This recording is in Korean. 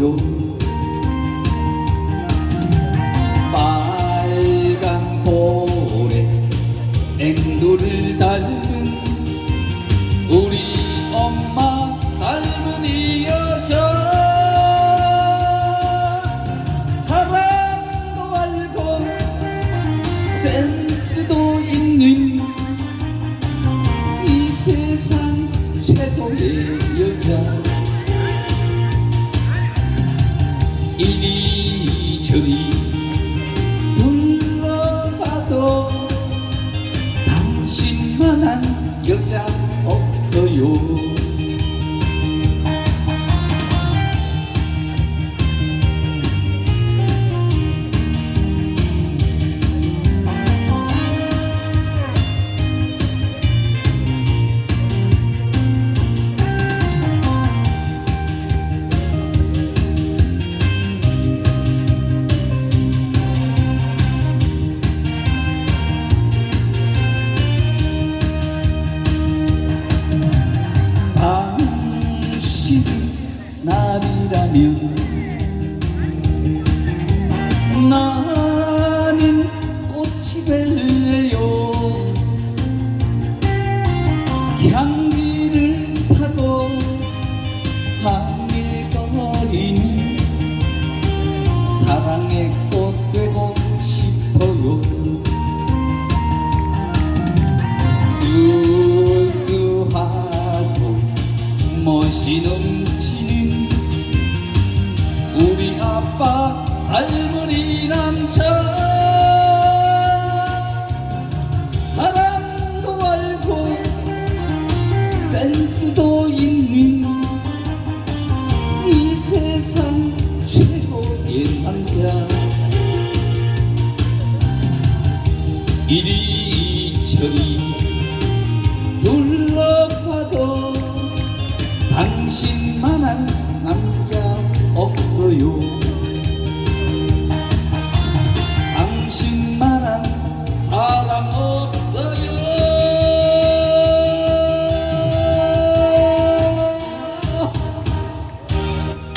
요. 빨간 볼에 앵두를 닮은 우리 엄마 닮은 이 여자. 사랑도 알고 센스도 있는 이 세상 최고의 이리저리 둘러봐도 당신만한 여자 없어요 나는 꽃이 될래요 아빠 이 남자. 사랑도 알고 센스도 있는 이 세상 최고의 남자. 이리저리 둘러봐도 당신